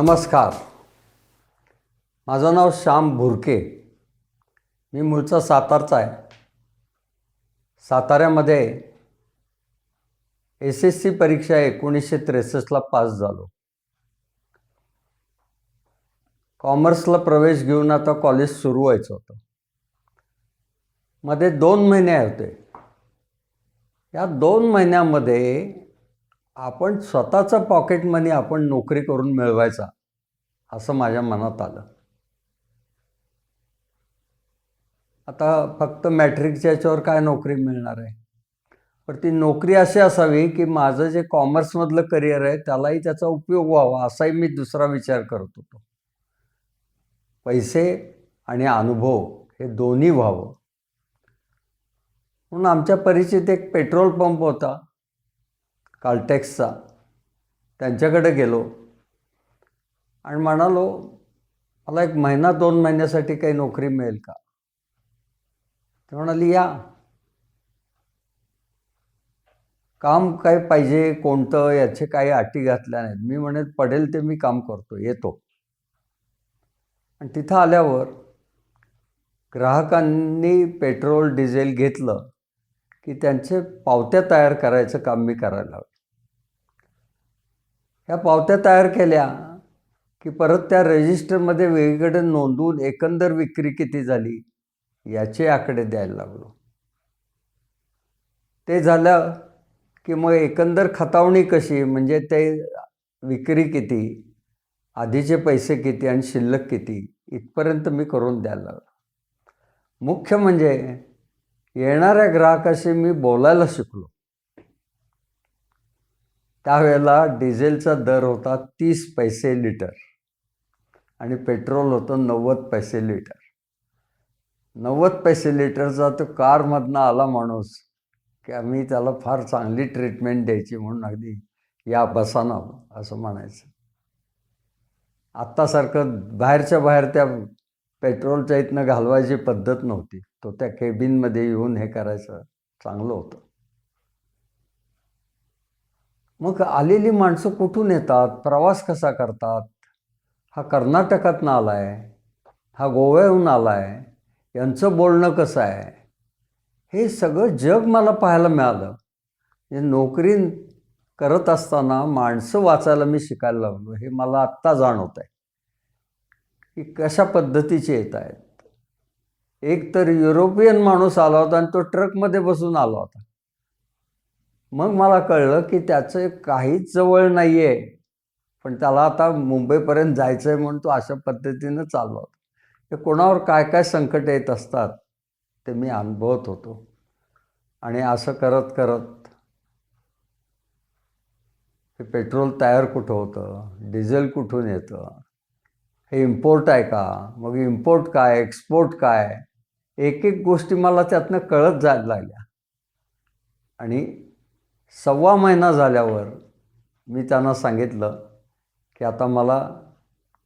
नमस्कार. माझं नाव श्याम भुरके. मी मूळचा सातारचा आहे. साताऱ्यामध्ये एस एस सी परीक्षा एकोणीसशे त्रेसष्टला पास झालो. कॉमर्सला प्रवेश घेऊन आता कॉलेज सुरू व्हायचं होतं. मध्ये दोन महिने होते. या दोन महिन्यामध्ये आपण स्वतःचं पॉकेट मनी आपण नोकरी करून मिळवायचा असं माझ्या मनात आलं. आता फक्त मॅट्रिकच्या याच्यावर काय नोकरी मिळणार आहे? पण ती नोकरी अशी असावी की माझं जे कॉमर्समधलं करिअर आहे त्यालाही त्याचा उपयोग व्हावा असाही मी दुसरा विचार करत होतो. पैसे आणि अनुभव हे दोन्ही व्हावं. म्हणून आमच्या परिचित एक पेट्रोल पंप होता. कार्टेक्सचा त्यांच्याकडे गेलो. आणि म्हणालो मला एक महिना दोन महिन्यासाठी काही नोकरी मिळेल का? ते म्हणाली या. काम काय पाहिजे कोणतं याचे काही अटी घातल्या नाहीत. मी म्हणेत पडेल ते मी काम करतो येतो. आणि तिथं आल्यावर ग्राहकांनी पेट्रोल डिझेल घेतलं की त्यांचे पावत्या तयार करायचं काम मी करायला लागलो. ह्या पावत्या तयार केल्या की परत त्या रजिस्टरमध्ये वेगळीकडे नोंदवून एकंदर विक्री किती झाली याचे आकडे द्यायला लागलो. ते झालं की मग एकंदर खतावणी कशी म्हणजे ते विक्री किती आधीचे पैसे किती आणि शिल्लक किती इथपर्यंत मी करून द्यायला लागलो. मुख्य म्हणजे येणाऱ्या ग्राहकाशी मी बोलायला शिकलो. त्यावेळेला डिझेलचा दर होता तीस पैसे लिटर आणि पेट्रोल होतं नव्वद पैसे लिटर. नव्वद पैसे लिटरचा तो कारमधनं आला माणूस की आम्ही त्याला फार चांगली ट्रीटमेंट द्यायची म्हणून अगदी या बसाना असं म्हणायचं. आत्तासारखं बाहेरच्या बाहेर त्या पेट्रोलच्या इथनं घालवायची पद्धत नव्हती. तो त्या केबिनमध्ये येऊन हे करायचं चांगलं होतं. मग आलेली माणसं कुठून येतात? प्रवास कसा करतात? हा कर्नाटकातनं आला आहे हा गोव्याहून आला आहे यांचं बोलणं कसं आहे? हे सगळं जग मला पाहायला मिळालं. म्हणजे नोकरी करत असताना माणसं वाचायला मी शिकायला लागलो हे मला आत्ता जाणवत आहे की कशा पद्धतीचे येत आहेत? एक तर युरोपियन माणूस आला होता आणि तो ट्रकमध्ये बसून आला होता. मग मला कळलं की त्याचं काहीच जवळ नाही आहे पण त्याला आता मुंबईपर्यंत जायचं आहे म्हणून तो अशा पद्धतीनं चालला होता हे कोणावर काय काय संकट येत असतात ते मी अनुभवत होतो. आणि असं करत करत हे पेट्रोल तयार कुठं होतं? डिझेल कुठून येतं? हे इम्पोर्ट आहे का? मग इम्पोर्ट काय? एक्सपोर्ट काय? एक एक गोष्टी मला त्यातनं कळत जायला लागल्या. आणि सव्वा महिना झाल्यावर मी त्यांना सांगितलं की आता मला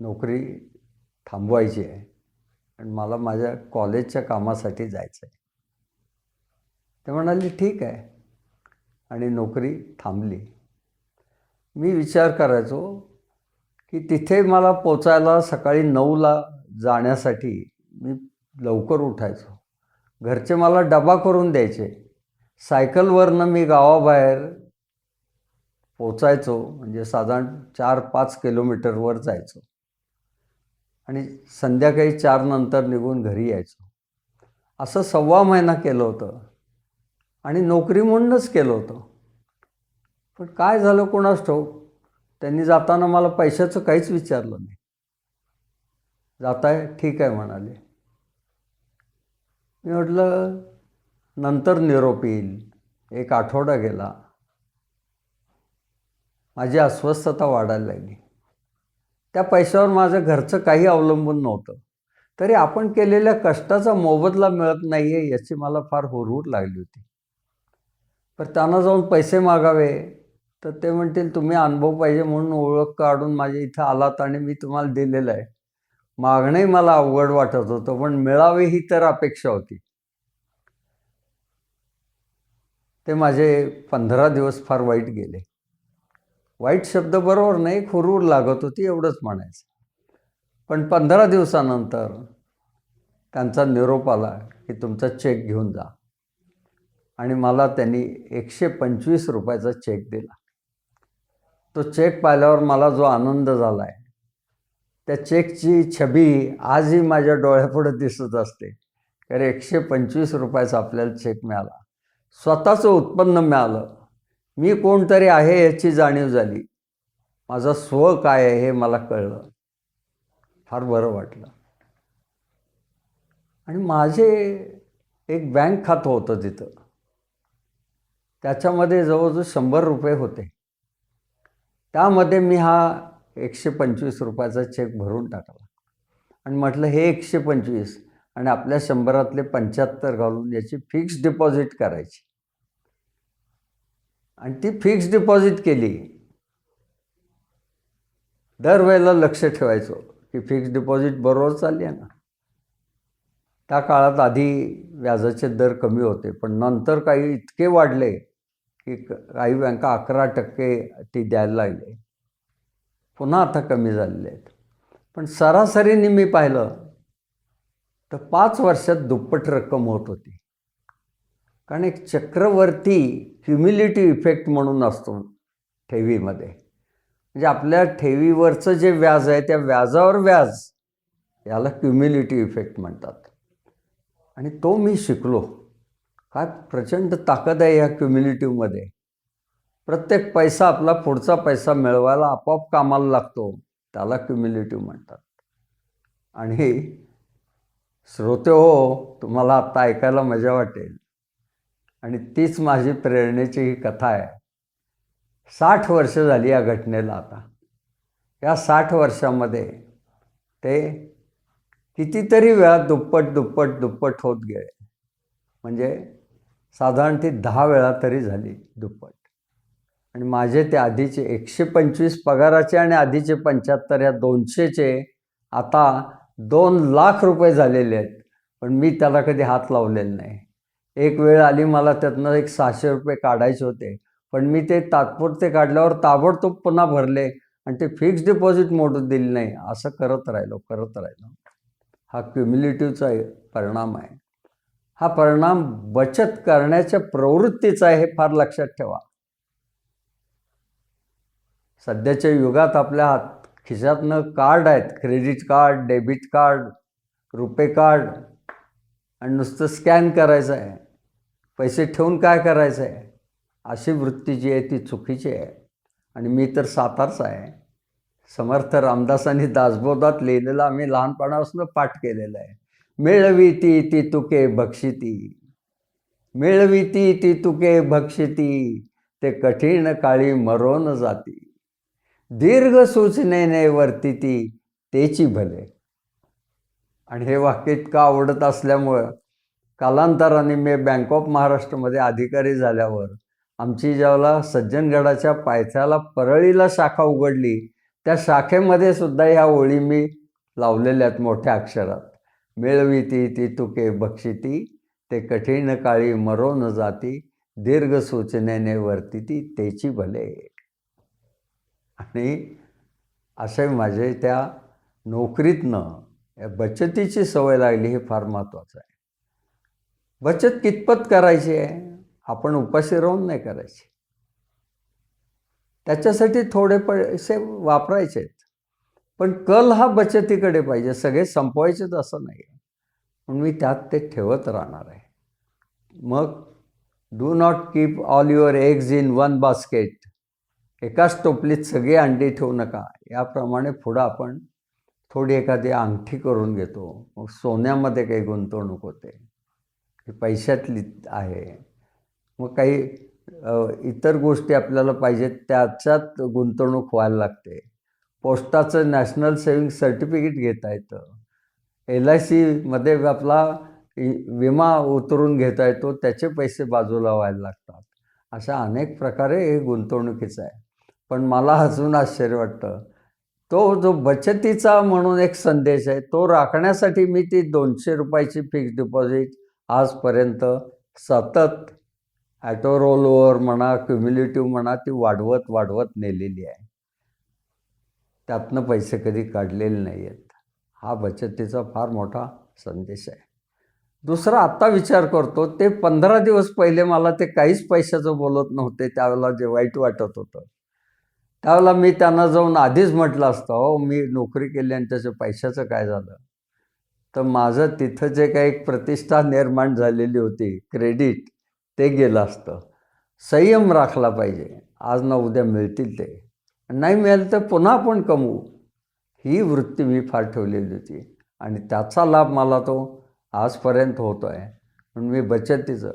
नोकरी थांबवायची आहे आणि मला माझ्या कॉलेजच्या कामासाठी जायचं आहे ते म्हणाले ठीक आहे. आणि नोकरी थांबली. मी विचार करायचो की तिथे मला पोचायला सकाळी नऊला जाण्यासाठी मी लवकर उठायचो. घरचे मला डबा करून द्यायचे. सायकलवरनं मी गावाबाहेर पोचायचो म्हणजे साधारण चार पाच किलोमीटरवर जायचो. आणि संध्याकाळी चार नंतर निघून घरी यायचो. असं सव्वा महिना केलं होतं. आणि नोकरी म्हणूनच केलं होतं. पण काय झालं कोणास ठाऊक? त्यांनी जाताना मला पैशाचं काहीच विचारलं नाही. जाताय? ठीक आहे म्हणाले. मी म्हटलं नंतर निरोप येईल. एक आठवडा गेला. माझी अस्वस्थता वाढायला लागली. त्या पैशावर माझं घरचं काही अवलंबून नव्हतं. तरी आपण केलेल्या कष्टाचा मोबदला मिळत नाही आहे याची मला फार हुरहुर लागली होती. पण त्यांना जाऊन पैसे मागावे तर ते म्हणतील तुम्ही अनुभव पाहिजे म्हणून ओळख काढून माझ्या इथं आलात आणि मी तुम्हाला दिलेलं आहे. मागणंही मला अवघड वाटत होतं पण मिळावे ही तर अपेक्षा होती. ते माझे पंधरा दिवस फार वाईट गेले. वाईट शब्द बरोबर नाही खुरूर लागत होती एवढंच म्हणायचं. पण पंधरा दिवसानंतर त्यांचा निरोप आला की तुमचा चेक घेऊन जा. आणि मला त्यांनी एकशे पंचवीस रुपयाचा चेक दिला. तो चेक पाहिल्यावर मला जो आनंद झाला आहे त्या चेकची छबी आजही माझ्या डोळ्यापुढे दिसत असते. कारण एकशे पंचवीस रुपयाचा आपल्याला चेक मिळाला. स्वतःचं उत्पन्न मिळालं. मी कोणतरी आहे याची जाणीव झाली. माझा स्व काय आहे हे मला कळलं. फार बरं वाटलं. आणि माझे एक बँक खातं होतं तिथं. त्याच्यामध्ये जवळजवळ शंभर रुपये होते. त्यामध्ये मी हा एकशे पंचवीस रुपयाचा चेक भरून टाकला. आणि म्हटलं हे एकशे पंचवीस आणि आपल्या शंभरातले पंच्याहत्तर घालून याची फिक्स डिपॉझिट करायची. आणि ती फिक्स डिपॉझिट केली दरवेळेला लक्ष ठेवायचो की फिक्स डिपॉझिट बरोबर चालली आहे ना. त्या काळात आधी व्याजाचे दर कमी होते पण नंतर काही इतके वाढले की काही बँका अकरा टक्के ती द्यायला लागले. पुन्हा आता कमी झालेले आहेत. पण सरासरीने मी पाहिलं तर पाच वर्षात दुप्पट रक्कम होत होती. कारण एक चक्रवर्ती क्युम्युलेटिव्ह इफेक्ट म्हणून असतो ठेवीमध्ये. म्हणजे आपल्या ठेवीवरचं जे व्याज आहे त्या व्याजावर व्याज याला क्युम्युलेटिव्ह इफेक्ट म्हणतात. आणि तो मी शिकलो. काय प्रचंड ताकद आहे या क्युम्युलेटिव्हमध्ये प्रत्येक पैसा आपला पुढचा पैसा मिळवायला आपोआप कामाला लागतो. त्याला क्युम्युलेटिव्ह म्हणतात. आणि श्रोते हो तुम्हाला आत्ता ऐकायला मजा वाटेल. आणि तीच माझी प्रेरणेची ही कथा आहे. साठ वर्ष झाली या घटनेला आता. या साठ वर्षामध्ये ते कितीतरी वेळा दुप्पट दुप्पट दुप्पट होत गेले. म्हणजे साधारण ती दहा वेळा तरी झाली दुप्पट. आणि माझे ते आधीचे एकशे पंचवीस पगाराचे आणि आधीचे पंच्याहत्तर या दोनशेचे आता दोन लाख रुपये झालेले आहेत पण मी त्याला कधी हात लावलेला नाही. एक वेळ आली मला त्यातनं एक सहाशे रुपये काढायचे होते पण मी ते तात्पुरते काढल्यावर ताबडतोब पुन्हा भरले आणि ते फिक्स डिपॉझिट मोडून दिली नाही. असं करत राहिलो करत राहिलो. हा क्युम्युलेटिव्हचा परिणाम आहे. हा परिणाम बचत करण्याच्या प्रवृत्तीचा आहे हे फार लक्षात ठेवा. सध्याच्या युगात आपल्या हात खिशातनं कार्ड आहेत. Credit card debit card RuPay card आणि नुसतं स्कॅन करायचं आहे. पैसे ठेवून काय करायचं आहे? अशी वृत्ती जी आहे ती चुकीची आहे. आणि मी तर सातारचा आहे. समर्थ रामदासांनी दासबोधात लिहिलेलं आम्ही लहानपणापासून पाठ केलेलं आहे. मिळवी ती ती तुके भक्षिती मिळवी ती ती तुके भक्षिती ते कठीण काळी मरोन जाती. दीर्घ सूचनेने ती तेची भले. आणि हे वाक्य इतकं आवडत असल्यामुळं कालांतराने मी बँक ऑफ महाराष्ट्रमध्ये अधिकारी झाल्यावर आमची ज्यावेळेला सज्जनगडाच्या पायथ्याला परळीला शाखा उघडली त्या शाखेमध्ये सुद्धा ह्या ओळी मी लावलेल्या आहेत मोठ्या अक्षरात. मिळवी ती ती तुके बक्षिती ते कठीण काळी मरो न जाती दीर्घ सूचनेने वर्तिती तेची भले. आणि असे माझे त्या नोकरीतनं या बचतीची सवय लागली हे फार महत्त्वाचं आहे. बचत कितपत करायची आहे? आपण उपाशी राहून नाही करायची. त्याच्यासाठी थोडे पैसे वापरायचे आहेत पण कल हा बचतीकडे पाहिजे. सगळे संपवायचेच असं नाही म्हणून मी त्यात ते ठेवत राहणार आहे. मग do not keep all your eggs in one basket एकाच टोपलीत सगळी अंडी ठेवू नका. याप्रमाणे पुढं आपण थोडी एखादी अंगठी करून घेतो. मग सोन्यामध्ये काही गुंतवणूक होते. ही पैशातली आहे. मग काही इतर गोष्टी आपल्याला पाहिजेत त्याच्यात गुंतवणूक व्हायला लागते. पोस्टाचं नॅशनल सेविंग सर्टिफिकेट घेता येतं. एल आय सीमध्ये आपला विमा उतरून घेता येतो. त्याचे पैसे बाजूला व्हायला लागतात. अशा अनेक प्रकारे हे गुंतवणुकीचं आहे. पण मला अजून आश्चर्य वाटतं. तो जो बचतीचा म्हणून एक संदेश आहे तो राखण्यासाठी मी ती दोनशे रुपयाची फिक्स डिपॉझिट आजपर्यंत सतत ॲटो रोलवर म्हणा क्युम्युलेटिव्ह म्हणा ती वाढवत वाढवत नेलेली आहे. त्यातनं पैसे कधी काढलेले नाही आहेत हा बचतीचा फार मोठा संदेश आहे. दुसरा आत्ता विचार करतो ते पंधरा दिवस पहिले मला ते काहीच पैशाचं बोलत नव्हते त्यावेळेला जे वाईट वाटत होतं. त्यावेळेला मी त्यांना जाऊन आधीच म्हटलं असतं हो मी नोकरी केली आणि त्याच्या पैशाचं काय झालं? तर माझं तिथं जे काही एक प्रतिष्ठा निर्माण झालेली होती क्रेडिट ते गेलं असतं. संयम राखला पाहिजे. आज ना उद्या मिळतील ते. नाही मिळालं तर पुन्हा आपण कमवू. ही वृत्ती मी फार ठेवलेली होती. आणि त्याचा लाभ मला तो आजपर्यंत होतो आहे म्हणून मी बचतीचं.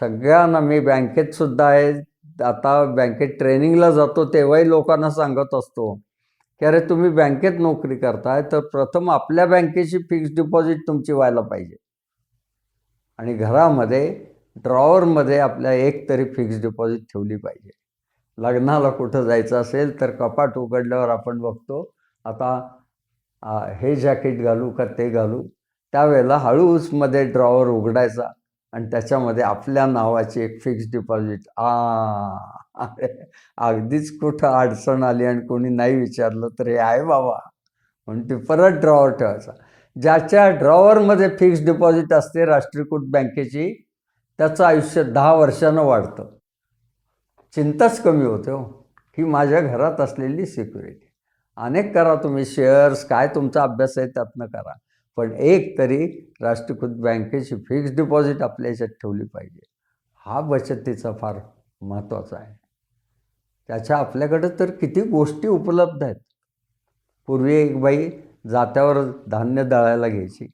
सगळ्यांना मी बँकेत सुद्धा आहे. आता बँकेत ट्रेनिंगला जातो तेव्हाही लोकांना सांगत असतो की अरे तुम्ही बँकेत नोकरी करताय तर प्रथम आपल्या बँकेची फिक्स डिपॉझिट तुमची व्हायला पाहिजे. आणि घरामध्ये ड्रॉवरमध्ये आपल्या एक तरी फिक्स डिपॉझिट ठेवली पाहिजे. लग्नाला कुठं जायचं असेल तर कपाट उघडल्यावर आपण बघतो आता हे जॅकेट घालू का ते घालू त्यावेळेला हळूचमध्ये ड्रॉवर उघडायचा. आणि त्याच्यामध्ये आपल्या नावाची एक फिक्स डिपॉझिट आ अगदीच कुठं अडचण आली आणि कोणी नाही विचारलं तर हे आहे बाबा. म्हणून ते परत ड्रॉवर ठेवायचा. ज्याच्या ड्रॉवरमध्ये फिक्स डिपॉझिट असते राष्ट्रीयकृत बँकेची त्याचं आयुष्य दहा वर्षानं वाढतं. चिंताच कमी होते हो. ही माझ्या घरात असलेली सिक्युरिटी अनेक करा तुम्ही शेअर्स काय तुमचा अभ्यास आहे त्यातनं करा. पण एक तरी राष्ट्रीयकृत बँकेची फिक्स्ड डिपॉझिट आपल्या याच्यात ठेवली पाहिजे. हा बचतीचा फार महत्त्वाचा आहे. त्याच्या आपल्याकडं तर किती गोष्टी उपलब्ध आहेत. पूर्वी एक बाई जात्यावर धान्य दळायला घ्यायची.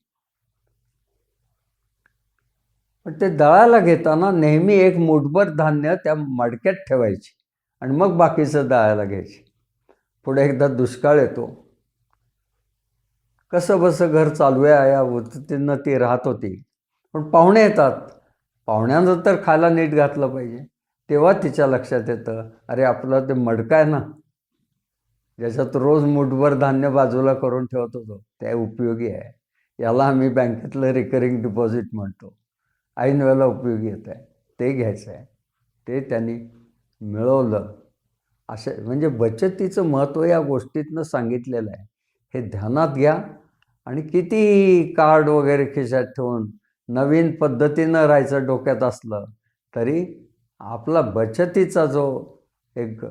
पण ते दळायला घेताना नेहमी एक मुठभर धान्य त्या मडक्यात ठेवायची आणि मग बाकीचं दळायला घ्यायची. पुढे एकदा दुष्काळ येतो. कसं बसं घर चालू आहे या वृत्तीनं ते राहत होती. पण पाहुणे येतात. पाहुण्यानं तर खायला नीट घातलं पाहिजे. तेव्हा तिच्या लक्षात येतं अरे आपलं ते मडकं आहे ना. ज्याच्यात रोज मुठभर धान्य बाजूला करून ठेवत होतो ते उपयोगी आहे. याला आम्ही बँकेतलं रिकरिंग डिपॉझिट म्हणतो. ऐन वेळेला उपयोगी येत आहे. ते घ्यायचं आहे. ते त्यांनी मिळवलं. असे म्हणजे बचतीचं महत्त्व या गोष्टीतनं सांगितलेलं आहे. हे ध्यानात घ्या. आणि किती कार्ड वगैरे खिशात ठेवून नवीन पद्धतीनं राहायचं डोक्यात असलं तरी आपला बचतीचा जो एक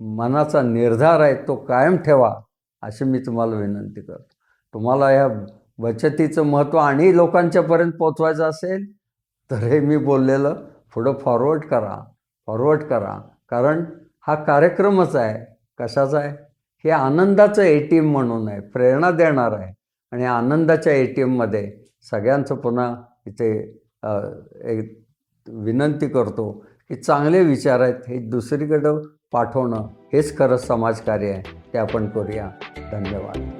मनाचा निर्धार आहे तो कायम ठेवा अशी मी तुम्हाला विनंती करतो. तुम्हाला या बचतीचं महत्त्व आणि लोकांच्यापर्यंत पोचवायचं असेल तर हे मी बोललेलं पुढं फॉरवर्ड करा फॉरवर्ड करा. कारण हा कार्यक्रमच आहे. कशाचा आहे? हे आनंदाचं ए टी एम म्हणून आहे. प्रेरणा देणार आहे. आणि आनंदाच्या ए टी एममध्ये सगळ्यांचं पुन्हा इथे एक विनंती करतो की चांगले विचार आहेत हे दुसरीकडं पाठवणं हेच खरं समाजकार्य आहे ते आपण करूया. धन्यवाद.